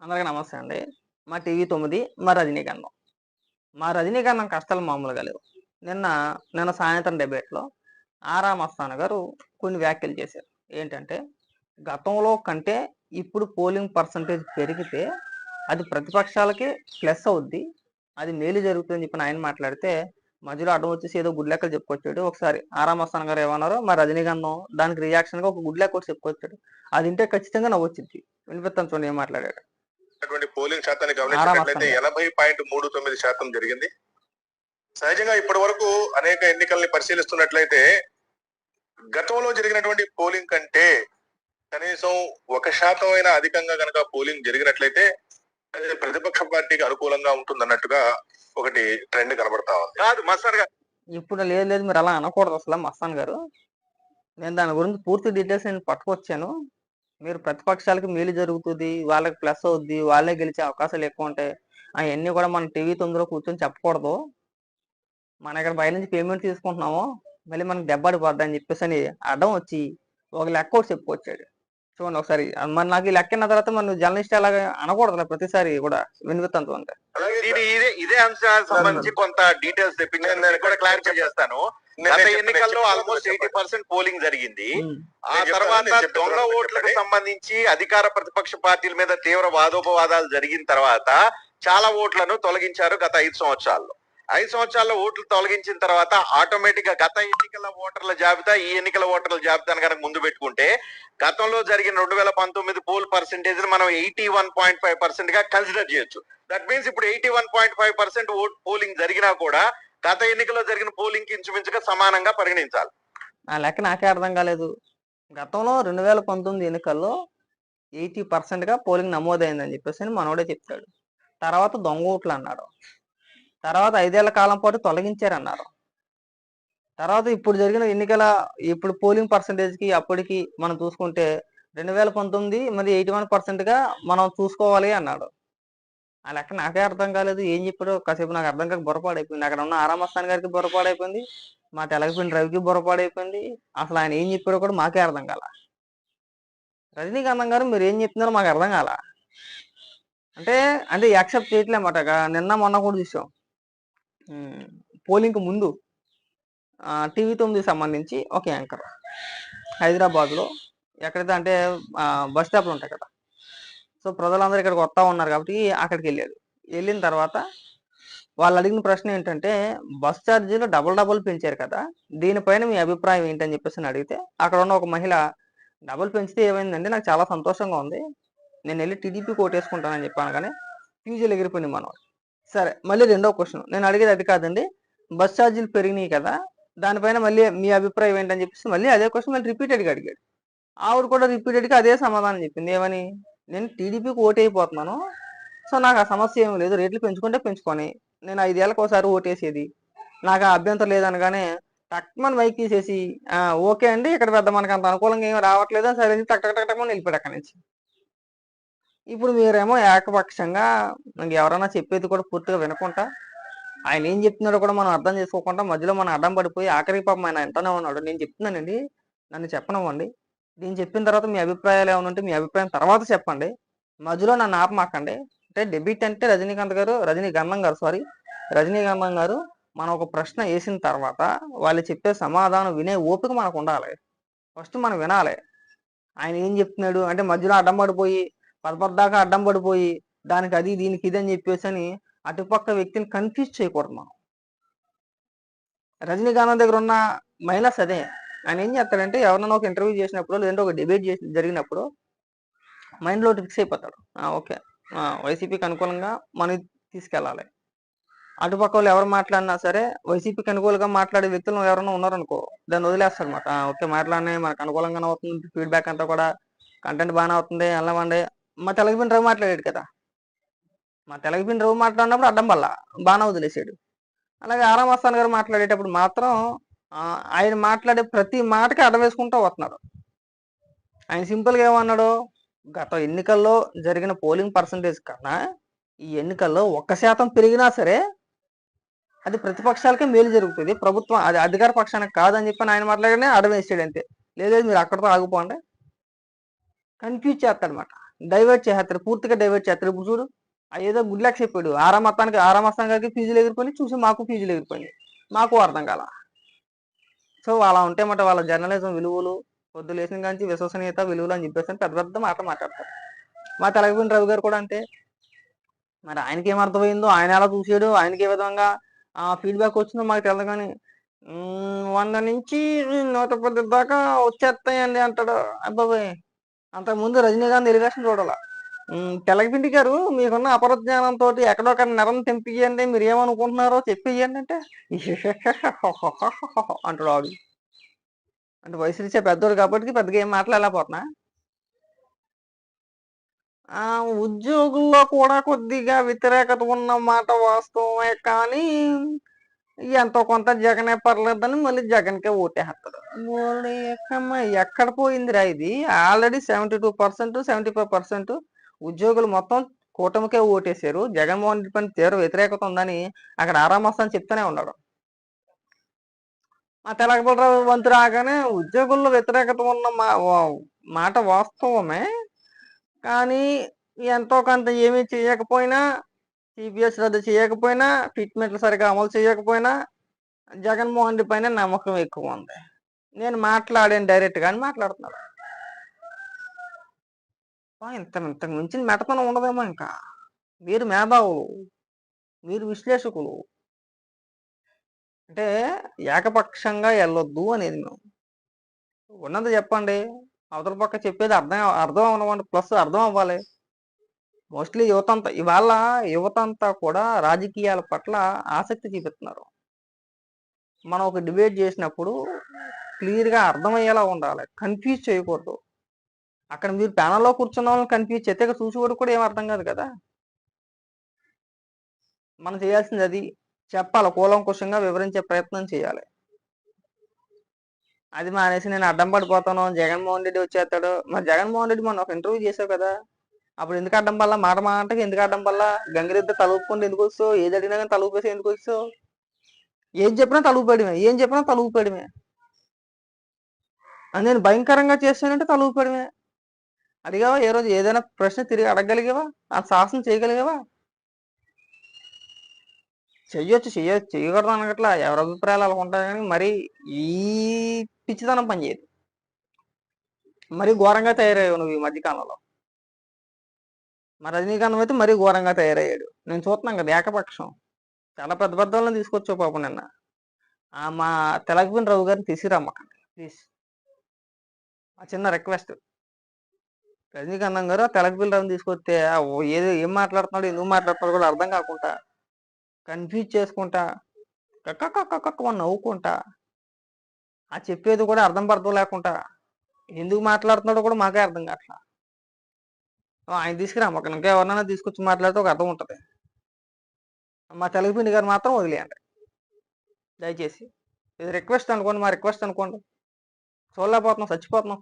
అందరికీ నమస్తే అండి. మా టీవీ తొమ్మిది మా రజనీకాంతం. మా రజనీకాంతం కష్టాలు మామూలుగా లేవు. నిన్న నిన్న సాయంత్రం డిబేట్లో ఆరా మస్తాన్ గారు కొన్ని వ్యాఖ్యలు చేశారు. ఏంటంటే గతంలో కంటే ఇప్పుడు పోలింగ్ పర్సంటేజ్ పెరిగితే అది ప్రతిపక్షాలకి ప్లస్ అవుద్ది. అది మేలు జరుగుతుందని చెప్పి ఆయన మాట్లాడితే మధ్యలో అడ్డం వచ్చేసి ఏదో గుడ్ లెక్కలు చెప్పుకొచ్చాడు. ఒకసారి ఆరా మస్తాన్ గారు ఏమన్నారో మా రజనీకాంతం దానికి రియాక్షన్గా ఒక గుడ్ లెక్క ఒకటి చెప్పుకొచ్చాడు. అది ఇంటే ఖచ్చితంగా నవ్వొచ్చింది వినిపిస్తాను చూడండి ఏం మాట్లాడాడు. అటువంటి పోలింగ్ శాతాన్ని గమనించినట్లయితే ఎనభై పాయింట్ మూడు తొమ్మిది శాతం జరిగింది. సహజంగా ఇప్పటి వరకు అనేక ఎన్నికల్ని పరిశీలిస్తున్నట్లయితే గతంలో జరిగినటువంటి పోలింగ్ కంటే కనీసం ఒక శాతం అయినా అధికంగా గనక పోలింగ్ జరిగినట్లయితే అది ప్రతిపక్ష పార్టీకి అనుకూలంగా ఉంటుందన్నట్టుగా ఒకటి ట్రెండ్ కనబడతా ఉంది. కాదు మస్తాన్ గారు. ఇప్పుడు లేదు లేదు మీరు అలా అనకూడదు అసలు మస్తాన్ గారు. నేను దాని గురించి పూర్తి డీటెయిల్స్ నేను పట్టుకొచ్చాను. మీరు ప్రతిపక్షాలకి మేలు జరుగుతుంది వాళ్ళకి ప్లస్ అవుద్ది వాళ్ళే గెలిచే అవకాశాలు ఎక్కువ ఉంటాయి. అవన్నీ కూడా మన టీవీ తొమ్మిదిలో కూర్చొని చెప్పకూడదు. మన ఇక్కడ బయట నుంచి పేమెంట్ తీసుకుంటున్నాము మళ్ళీ మనకి దెబ్బడిపోద్ది అని చెప్పేసి అని అడ్డం వచ్చి ఒక లెక్క ఒకటి చెప్పుకొచ్చాడు. చూడండి ఒకసారి మరి నాకు ఈ లెక్క అయిన తర్వాత మన జర్నలిస్ట్ అలాగే అనకూడదు ప్రతిసారి కూడా వినిపిస్తాను అంటే ఇది ఇదే ఇదే అంశానికి సంబంధించి కొంత డీటెయిల్స్ నేను కూడా క్లారిఫై చేస్తాను. గత ఎన్నికల్లో ఆల్మోస్ట్ ఎయిటీ. పర్సెంట్ పోలింగ్ జరిగింది. ఆ తర్వాత దొంగ. ఓట్లకు సంబంధించి అధికార ప్రతిపక్ష పార్టీల మీద తీవ్ర వాదోపవాదాలు జరిగిన తర్వాత చాలా ఓట్లను తొలగించారు గత ఐదు సంవత్సరాల్లో ఐదు సంవత్సరాల్లో ఓట్లు తొలగించిన తర్వాత ఆటోమేటిక్గా గత ఎన్నికల ఓటర్ల జాబితా ఈ ఎన్నికల ఓటర్ల జాబితాను కనుక ముందు పెట్టుకుంటే గతంలో జరిగిన రెండు వేల పంతొమ్మిది పోల్ పర్సెంటేజ్ మనం ఎయిటీ వన్ పాయింట్ ఫైవ్ పర్సెంట్గా కన్సిడర్ చేయొచ్చు దట్ మీన్స్ ఇప్పుడు eighty one point five percent vote polling జరిగినా కూడా గత ఎన్నికల్లో జరిగిన పోలింగ్కి ఇంచుమించుగా సమానంగా పరిగణించాలి. ఆ లెక్క నాకే అర్థం కాలేదు. గతంలో రెండు వేల పంతొమ్మిది ఎన్నికల్లో ఎయిటీ గా పోలింగ్ నమోదైందని చెప్పేసి అని మనోడే చెప్తాడు. తర్వాత దొంగ ఓట్లు అన్నాడు తర్వాత ఐదేళ్ళ కాలం పాటు తొలగించారన్నారు. తర్వాత ఇప్పుడు జరిగిన ఎన్నికల ఇప్పుడు పోలింగ్ పర్సంటేజ్కి అప్పటికి మనం చూసుకుంటే రెండు వేల పంతొమ్మిది మరి ఎయిటీ వన్గా మనం చూసుకోవాలి అన్నాడు. ఆ లెక్క నాకే అర్థం కాలేదు. ఏం చెప్పాడో కాసేపు నాకు అర్థం కాక బొరపాడైపోయింది అక్కడ ఉన్న ఆరామస్థాన్ గారికి బొరపాడైపోయింది మా తెలగపిండి రవికి బొరపాడైపోయింది అసలు ఆయన ఏం చెప్పాడో కూడా మాకే అర్థం కాల. రజనీకాంతం గారు మీరు ఏం చెప్తున్నారో మాకు అర్థం కాల. అంటే అంటే యాక్సెప్ట్ చేయట్లేమాట నిన్న మొన్న కూడా చూసాం. పోలింగ్ ముందు టీవీ తొమ్మిది సంబంధించి ఒక యాంకర్ హైదరాబాద్లో ఎక్కడైతే అంటే బస్ స్టాప్లు ఉంటాయి కదా సో ప్రజలందరూ ఇక్కడికి వస్తూ ఉన్నారు కాబట్టి అక్కడికి వెళ్ళాడు వెళ్ళిన తర్వాత వాళ్ళు అడిగిన ప్రశ్న ఏంటంటే బస్ ఛార్జీలు డబుల్ డబుల్ పెంచారు కదా దీనిపైన మీ అభిప్రాయం ఏంటని చెప్పేసి అని అడిగితే అక్కడ ఉన్న ఒక మహిళ డబుల్ పెంచితే ఏమైందంటే నాకు చాలా సంతోషంగా ఉంది. నేను వెళ్ళి టీడీపీ కోటేసుకుంటానని చెప్పాను కానీ ఫ్యూజులు ఎగిరిపోయింది మనం సరే మళ్ళీ రెండో క్వశ్చన్. నేను అడిగేది అది కాదండి. బస్ ఛార్జీలు పెరిగినాయి కదా దానిపైన మళ్ళీ మీ అభిప్రాయం ఏంటని చెప్పేసి మళ్ళీ అదే క్వశ్చన్ మళ్ళీ రిపీటెడ్గా అడిగాడు. ఆవిడ కూడా రిపీటెడ్గా అదే సమాధానం చెప్పింది. ఏమని? నేను టీడీపీకి ఓటు అయిపోతున్నాను సో నాకు ఆ సమస్య ఏమి లేదు. రేట్లు పెంచుకుంటే పెంచుకొని నేను ఐదేళ్ళకి ఒకసారి ఓటేసేది. నాకు ఆ అభ్యంతరం లేదనగానే టక్మన్ బైక్ తీసేసి ఓకే అండి ఇక్కడ పెద్ద మనకు అంత అనుకూలంగా ఏమి రావట్లేదు అని సరే అని టక్ టక్ టక్ టక్మని వెళ్ళిపోయాడు అక్కడి నుంచి. ఇప్పుడు మీరేమో ఏకపక్షంగా నాకు ఎవరైనా చెప్పేది కూడా పూర్తిగా వినకుండా ఆయన ఏం చెప్తున్నాడో కూడా మనం అర్థం చేసుకోకుండా మధ్యలో మనం అడ్డం పడిపోయి ఆఖరికి పాపం ఆయన ఎంతనే ఉన్నాడు. నేను చెప్తున్నానండి నన్ను చెప్పనివ్వండి. నేను చెప్పిన తర్వాత మీ అభిప్రాయాలు ఏమైనా ఉంటే మీ అభిప్రాయం తర్వాత చెప్పండి. మధ్యలో నన్ను ఆపమాకండి. అంటే డెబిట్ అంటే రజనీకాంత్ గారు రజనీగంధం గారు సారీ రజనీగంధం గారు మనం ఒక ప్రశ్న వేసిన తర్వాత వాళ్ళు చెప్పే సమాధానం వినే ఓపిక మనకు ఉండాలి. ఫస్ట్ మనం వినాలి. ఆయన ఏం చెప్తున్నాడు? అంటే మధ్యలో అడ్డం పడిపోయి పదపద్దాకా అడ్డం పడిపోయి దానికి అది దీనికి ఇది అని చెప్పేసి అని అటుపక్క వ్యక్తిని కన్ఫ్యూజ్ చేయకూడదు మనం. రజనీకాంత్ దగ్గర ఉన్న మైనస్ అదే. ఆయన ఏం చేస్తాడంటే ఎవరైనా ఒక ఇంటర్వ్యూ చేసినప్పుడు లేదంటే ఒక డిబేట్ చేసి జరిగినప్పుడు మైండ్లో ఫిక్స్ అయిపోతాడు. ఓకే. వైసీపీకి అనుకూలంగా మనం తీసుకెళ్ళాలి. అటుపక్క వాళ్ళు ఎవరు మాట్లాడినా సరే వైసీపీకి అనుకూలంగా మాట్లాడే వ్యక్తులు ఎవరైనా ఉన్నారనుకో దాన్ని వదిలేస్తాడు అనమాట ఓకే మాట్లాడినా మనకు అనుకూలంగానే అవుతుంది ఫీడ్బ్యాక్ అంతా కూడా కంటెంట్ బాగానే అవుతుంది వెళ్ళమండి మా తెలగపిండి రవి మాట్లాడాడు కదా. మా తెలగపిండి రవి మాట్లాడినప్పుడు అడ్డం వల్ల బాగానే వదిలేసాడు. అలాగే ఆరామస్థాన్ గారు మాట్లాడేటప్పుడు మాత్రం ఆయన మాట్లాడే ప్రతి మాటకి అడవేసుకుంటూ వస్తున్నారు వస్తున్నాడు. ఆయన సింపుల్గా ఏమన్నాడు? గత ఎన్నికల్లో జరిగిన పోలింగ్ పర్సంటేజ్ కన్నా ఈ ఎన్నికల్లో ఒక్క శాతం పెరిగినా సరే అది ప్రతిపక్షాలకే మేలు జరుగుతుంది. ప్రభుత్వం అది అధికార పక్షానికి కాదని చెప్పి ఆయన మాట్లాడనే అడవేసాడు అంతే. లేదు మీరు అక్కడితో ఆగిపోండి. కన్ఫ్యూజ్ చేస్తాడనమాట డైవర్ట్ చేస్తారు పూర్తిగా డైవర్ట్ చేస్తారు ఇప్పుడు చూడు ఏదో గుడ్ చెప్పాడు. ఆరా మొత్తానికి ఆరా ఫీజులు ఎగిరిపోయి చూసి మాకు ఫీజులు ఎగిరిపోయింది మాకు అర్థం కాలా. సో అలా ఉంటే మాట వాళ్ళ జర్నలిజం విలువలు పొద్దు లేచిన కానీ విశ్వసనీయత విలువలు అని చెప్పేసి పెద్ద పెద్ద మాట మాట్లాడతారు. మా తెలగపిన రవి గారు కూడా అంతే. మరి ఆయనకి ఏం అర్థమైందో ఆయన ఎలా చూసాడు ఆయనకి ఏ విధంగా ఆ ఫీడ్బ్యాక్ వచ్చిందో మాకు తెలియదు కానీ వంద నుంచి నూట పది దాకా వచ్చేస్తాయండి అంటాడు. అబ్బాయి అంతకుముందు రజనీకాంత్ ఎలిగేషన్ చూడాల? తెలగపిండి గారు మీకున్న అపరజ్ఞానంతో ఎక్కడొక్కడ నెరం తెంపియండి మీరు ఏమనుకుంటున్నారో చెప్పియండి అంటే. అంటాడు ఆడు అంటే వయసు ఇచ్చే పెద్దోడు కాబట్టి పెద్దగా ఏం మాట్లాడలేకపోతున్నా. ఆ ఉద్యోగుల్లో కూడా కొద్దిగా వ్యతిరేకత ఉన్న మాట వాస్తవమే కానీ ఎంతో కొంత జగనే పర్లేదని మళ్ళీ జగన్కే ఓటేస్తాడు. ఎక్కడ పోయిందిరా ఇది? Already seventy two percent seventy five percent ఉద్యోగులు మొత్తం కూటమికే ఓటేశారు. జగన్మోహన్ రెడ్డి పైన తీవ్ర వ్యతిరేకత ఉందని అక్కడ ఆరామస్తాని చెప్తూనే ఉన్నాడు మా తెలగపల్లిరావు వంతు రాగానే ఉద్యోగుల్లో వ్యతిరేకత ఉన్న మా మాట వాస్తవమే. కానీ ఎంతో కొంత ఏమీ చేయకపోయినా సిపిఎస్ రద్దు చేయకపోయినా ట్రీట్మెంట్లు సరిగా అమలు చేయకపోయినా జగన్మోహన్ రెడ్డి పైన నమ్మకం ఎక్కువ ఉంది. నేను మాట్లాడాను డైరెక్ట్ గాని మాట్లాడుతున్నాడు ఇంత ఇంతకు మించిన మెటతనం ఉండదేమో ఇంకా. మీరు మేధావులు. మీరు విశ్లేషకులు. అంటే ఏకపక్షంగా వెళ్ళొద్దు అనేది మేము. ఉన్నది చెప్పండి. అవతల పక్క చెప్పేది అర్థం అర్థం అవ్వండి ప్లస్ అర్థం అవ్వాలి. మోస్ట్లీ యువత అంతా ఇవాళ యువత అంతా కూడా రాజకీయాల పట్ల ఆసక్తి చూపిస్తున్నారు. మనం ఒక డిబేట్ చేసినప్పుడు క్లియర్గా అర్థమయ్యేలా ఉండాలి. కన్ఫ్యూజ్ చేయకూడదు. అక్కడ మీరు ప్యానల్లో కూర్చున్న వాళ్ళని కన్ఫ్యూజ్ చేస్తే ఇక్కడ చూసేవాడు కూడా ఏం అర్థం కాదు కదా. మనం చేయాల్సింది అది. చెప్పాలి కూలంకుషంగా వివరించే ప్రయత్నం చేయాలి. అది మానేసి నేను అడ్డం పడిపోతాను. జగన్మోహన్ రెడ్డి వచ్చేస్తాడు. మరి జగన్మోహన్ రెడ్డి మొన్న ఒక ఇంటర్వ్యూ చేసావు కదా. అప్పుడు ఎందుకు అడ్డం వల్ల మాట మాటకి ఎందుకు అడ్డం వల్ల గంగిరెద్ద తలుపుకుంటే ఎందుకు వస్తావు? ఏది అడిగినా కానీ తలుపేసి ఎందుకు వస్తావు? ఏం చెప్పినా తలుపుపేయడమే ఏం చెప్పినా తలుపుపేయడమే అది నేను భయంకరంగా చేస్తానంటే తలుపుపేయడమే అడిగావా? ఏ రోజు ఏదైనా ప్రశ్న తిరిగి అడగలిగేవా ఆ సాహసం చేయగలిగేవా? చెయ్యొచ్చు చెయ్య చేయకూడదు అనగట్లా. ఎవరి అభిప్రాయాలు అలా ఉంటాయి కానీ మరి ఈ పిచ్చితనం పనిచేయదు మరీ ఘోరంగా తయారయ్యావు నువ్వు ఈ మధ్యకాలంలో మరి రజనీకాంత్ అయితే మరీ ఘోరంగా తయారయ్యాడు. నేను చూస్తున్నాం కదా ఏకపక్షం. చాలా పెద్ద పెద్ద వాళ్ళని తీసుకొచ్చావు పాపం నిన్న. ఆ మా తెలగపిన రావు గారిని తీసుకురమ్మకండి ప్లీజ్ ఆ చిన్న రిక్వెస్ట్. రజనీకాంతం గారు తెలక తెలగపిల్ల తీసుకొస్తే ఏది ఏం మాట్లాడుతున్నాడు ఎందుకు మాట్లాడుతున్నాడు కూడా అర్థం కాకుండా కన్ఫ్యూజ్ చేసుకుంటా కక్క కక్క కక్క నవ్వుకుంటా ఆ చెప్పేది కూడా అర్థం పర్థం లేకుండా ఎందుకు మాట్లాడుతున్నాడో కూడా మాకే అర్థం కావట్లా ఆయన తీసుకురా మాకు ఇంకా ఎవరినైనా తీసుకొచ్చి మాట్లాడితే ఒక అర్థం ఉంటుంది. మా తెలుగుపిండి గారు మాత్రం వదిలేయండి. దయచేసి ఇది రిక్వెస్ట్ అనుకోండి మా రిక్వెస్ట్ అనుకోండి. చూడలేకపోతున్నాం చచ్చిపోతున్నాం.